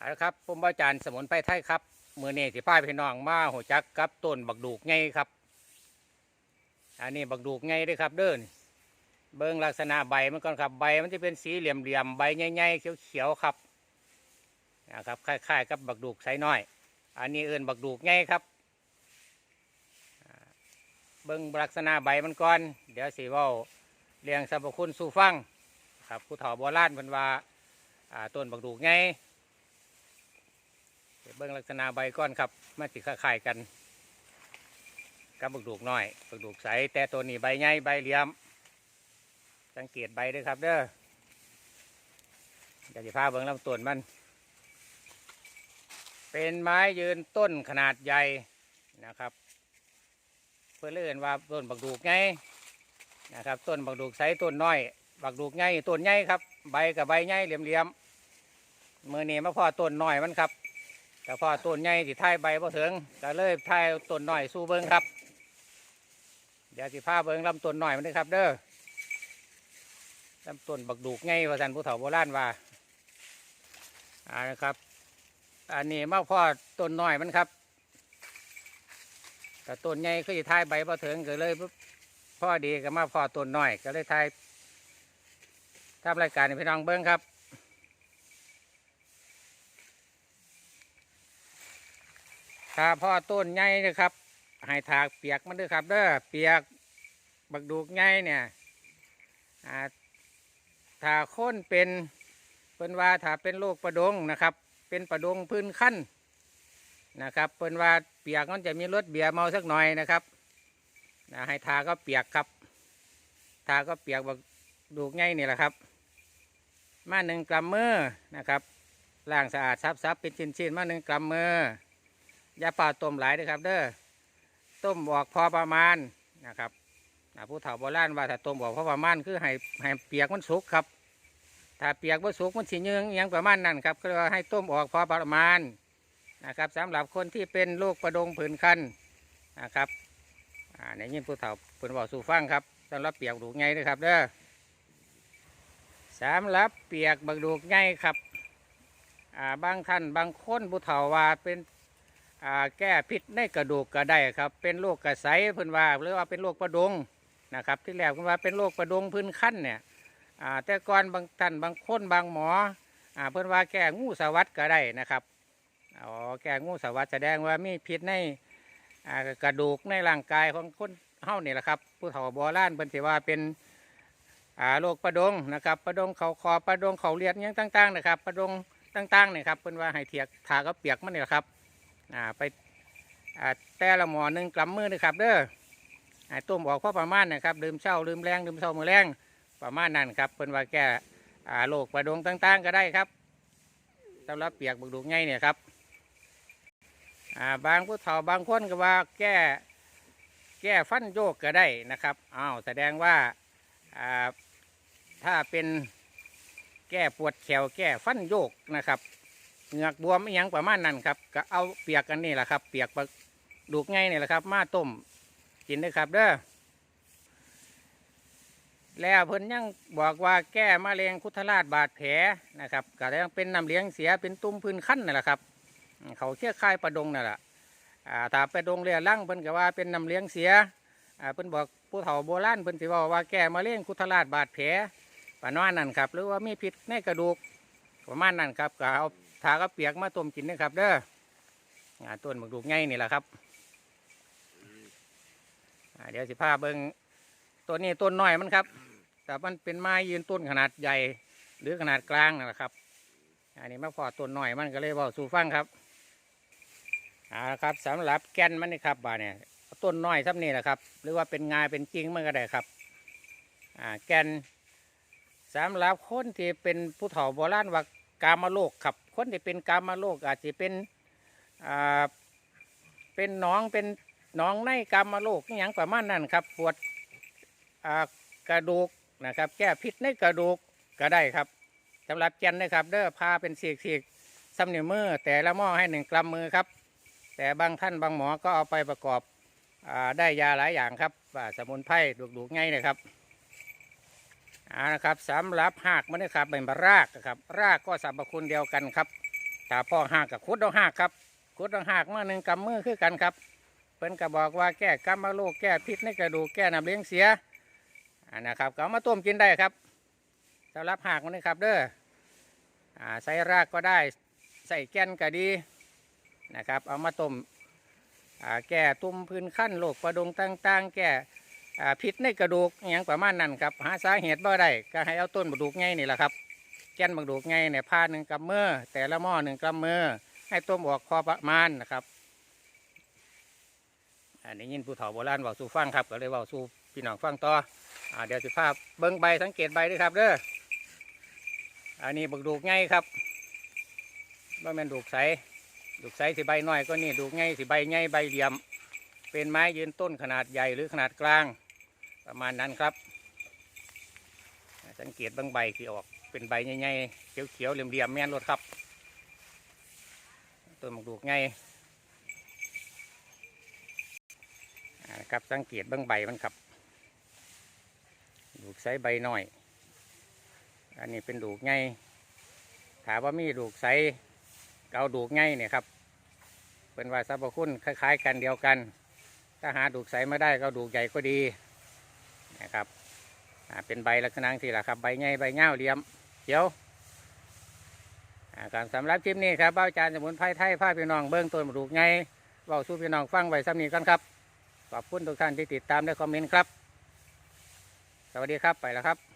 เอาละครับผมอาจารย์สมุนไพรไทยครับมือนี้สิพาพี่น้องมาหัวจักกับต้นบักดูกไงครับ อันนี้บักดูกไงด้วยครับ เด้อนเบิ้งลักษณะใบมันก่อนครับใบมันจะเป็นสีเหลี่ยมๆใบใหญ่ๆเขียวๆครับนะครับคล้ายๆกับบักดูกไซน้อย อันนี้เอินบักดูกไงครับเบิ้งลักษณะใบมันก่อน เดี๋ยวสีว่าเรียงสรรพคุณสู่ฟังครับผู้เฒ่าโบราณเพิ่นว่าต้นบักดูกไง เบิ่งลักษณะใบก้อนครับมันสิคล้ายๆกันกับบักดูกน้อยบักดูกใสแต่ตัวนี้ใบใหญ่ใบเหลี่ยม สังเกตใบด้วยครับเด้ออยากจะพาเบิ่งลำต้นมัน เป็นไม้ยืนต้นขนาดใหญ่นะครับ เพื่อเลื่อนว่าต้นบักดูกไงนะครับต้นบักดูกใสต้นน้อย บักดูกไงต้นใหญ่ครับ ใบกับใบใหญ่เหลี่ยมๆมือนี้มาพอต้นน้อยมันครับ แต่พอต้นใหญ่ที่ท้ายใบบ่ถึงก็เลยท้ายต้นหน่อยสู้เบิ้งครับ เดี๋ยวสิพาเบิ้งลำต้นหน่อยมันเด้อครับ เด้อลำต้นบักดูกไงว่าสันผู้เฒ่าโบราณว่าอ่านะครับ อันนี้มาพ่อต้นหน่อยมันครับแต่ต้นใหญ่คือสิท้ายใบบ่ถึงก็เลยพ่อดีก็มาพ่อต้นหน่อย ก็เลยทายทำรายการให้พี่น้องเบิ้งครับ ถ้าพ่อต้นใหญ่นะครับให้ถากเปียกมันด้วยครับ เด้อเปียกบักดูกใหญ่เนี่ยถ้าค้นเป็นเป็นว่าถ้าเป็นโรคประดงนะครับ เป็นประดงพื้นขั้นนะครับเป็นว่าเปียกมันจะมีรสเบียร์เมาสักหน่อยนะครับนะให้ทาก็เปียกครับ ทาก็เปียกบักดูกใหญ่นี่แหละครับ มาหนึ่งกรัมมือนะครับล้างสะอาดซับๆเป็นชิ้นๆมาหนึ่งกรัมมือ อย่าเปล่าต้มหลายนะครับ เด้อต้มบอกพอประมาณนะครับผู้เฒ่าโบราณว่าถ้าต้มบอกพอประมาณคือให้ให้เปียกมันสุกครับ ถ้าเปียกมันสุกมันสิยืงอิหยังประมาณนั้นครับก็ให้ต้มออกพอประมาณนะครับสำหรับคนที่เป็นโรคประดงผื่นคันนะครับในยินผู้เฒ่าเพิ่นบอกสู่ฟังครับสำหรับเปียกดูกไงด้วยครับเด้อสำหรับเปียกบักดูกไงครับบางท่านบางคนผู้เฒ่าว่าเป็น แก้พิษในกระดูกก็ได้ครับ เป็นโรคกระไสเพิ่นว่าหรือว่าเป็นโรคประดงนะครับ ที่แรกเพิ่นว่าเป็นโรคประดงพื้นขั้นเนี่ยแต่ก่อนบางท่านบางคนบางหมอเพิ่นว่าแก้งูสวัสดก็ได้นะครับอ๋อแก้งูสวัสดแสดงว่ามีพิษในกระดูกในร่างกายของคนเฮานี่แหละครับผู้เฒ่าโบราณเพิ่นสิว่าเป็นโรคประดงนะครับประดงเขาคอประดงเขาเลียดยังต่างๆนะครับประดงต่างๆเนี่ยครับเพิ่นว่าให้เถียกถาก็เปียกมันนี่แหละครับ อ่าไปอ่าแต่ละหมอหนึ่งกลัมมือนะครับเด้อให้ต้มออกพอประมาณนะครับดื่มเช้าดื่มแรงดื่มเช้ามือแรงประมาณนั้นครับเป็นว่าแก้อ่าโรคประดงต่างๆ ก็ได้ครับสำหรับเปียกบุกดูกไงเนี่ยครับอ่าบางผู้เฒ่าบางคนก็ว่าแก้แก้ฟันโยกก็ได้นะครับอ้าวแสดงว่าอ่าถ้าเป็นแก้ปวดแขวแก้ฟันโยกนะครับ เหงือกบวมอหยังประมาณนั้นครับก็เอาเปียกกันนี่แหละครับ เปียกบักดูกไงนี่แหละครับ มาต้มกินได้ครับเด้อแล้วเพิ่นยังบอกว่าแก้มะเร็งคุทราชบาดแผลนะครับก็ยังเป็นน้ำเลี้ยงเสียเป็นตุ้มพื้นขั้นนั่นแหละครับ เขาเชี่ยคายประดงนั่นแหละอ่าถ้าประดงเรียลั่งเพิ่นก็ว่าเป็นน้ำเลี้ยงเสียอ่าเพิ่นบอกผู้เฒ่าโบราณเพิ่นสิบอกว่าแก้มะเร็งคุทราชบาดแผลประมาณนั้นครับ หรือว่ามีพิษในกระดูกประมาณนั้นครับก็เอา ถาก็เปียกมาต้มกินนะครับ เด้ออ่าต้นบักดูกไงนี่แหละครับเดี๋ยวสิพาเบิงต้นนี้ต้นน้อยมันครับ แต่มันเป็นไม้ยืนต้นขนาดใหญ่หรือขนาดกลางนั่นแหละครับ อันนี้มาพอต้นน้อยมันก็เลยบอกสู่ฟังครับอ่าครับสำหรับแก่นมันนี่ครับบาเนี่ยต้นน้อยซ้ำนี่แหละครับ หรือว่าเป็นงาเป็นจริงมันก็ได้ครับอ่าแก่นสำหรับคนที่เป็นผู้เฒ่าโบราณว่า กามาโรคครับ คนที่เป็นกามาโรคอาจจะเป็นอ่าเป็นหน้องเป็นหน้องในกามาโรคอหย่างประมาณนั้นครับ ปวดอ่ากระดูกนะครับ แก้พิษในกระดูกก็ได้ครับสำหรับเจนนะครับ เด้อพาเป็นสีกสีกซ้ำนิ้วมือแต่ละหม้อให้หนึ่งกรัมมือครับ แต่บางท่านบางหมอก็เอาไปประกอบอาได้ยาหลายอย่างครับว่าสมุนไพรดูกๆง่ายนะครับ เอานะครับสำหรับหากมันนะครับเป็นรากนะครับรากก็สรรพคุณเดียวกันครับถ้าพ่อหักกับคุดเอาหักครับคุดเอาหักมาหนึ่งกำมือคือกันครับเพิ่นก็บอกว่าแก้กำมะโรคแก้พิษในกระดูกแก้น้ำเลี้ยงเสียอันนะครับก็เอามาต้มกินได้ครับสำหรับหักมันนี่ครับเด้ออ่าใส่รากก็ได้ใส่แก่นก็ดีนะครับ เอามาต้มอ่าแก้ตุ่มพื้นขั้นโรคประดงต่างๆ แก้อ่ พิษในกระดูกอย่างประมาณนั้นครับ หาสาเหตุบ่ได้ก็ให้เอาต้นบกดูกไงนี่แหละครับ แก่นบักดูกไงเนี่ยผ้าหนึ่งกำมือแต่ละหม้อหนึ่งกำมือให้ต้มออกพอประมาณนะครับ อันนี้ยินผู้เฒ่าโบราณเว่าสู่ฟังครับก็เลยเว่าสู่พี่น้องฟังต่ออเดี๋ยวสิภาพเบิ้งใบสังเกตใบด้วยครับเด้ออันนี้บักดูกไงครับว่ามันดูกใสดูกใสสิใบน้อยก็นี่ดูกไงสิใบไงใบเหลี่ยม เป็นไม้ยืนต้นขนาดใหญ่หรือขนาดกลาง ประมาณนั้นครับ สังเกตบางใบที่ออกเป็นใบใหญ่ๆเขียวๆเหลี่ยมๆแม่นรถครับต้นมะกรูดไงอ่าครับสังเกตเบางใบมันครับดูกไซใบหน้อย อันนี้เป็นดูกไงถามว่ามีดูกไซส์เกาดูกไงเนี่ยครับ เป็นว่าสรรพคุณคล้าย ๆ กันเดียวกัน ถ้าหาดูกไซไม่ได้ก็ดูกใหญ่ก็ดี นะครับเป็นใบลักษณะสี่ละครับ ใบไงใบเงาเหลี่ยมเขียวการสำหรับคลิปนี้ครับเบ้าจานสมุนไพรไทยผ้าพี่น้องเบื้องต้นปลูกไงเบาสู้พี่น้องฟังไว้ซ้ำนี้กันครับขอบคุณทุกท่านที่ติดตามและคอมเมนต์ครับ สวัสดีครับไปแล้วครับ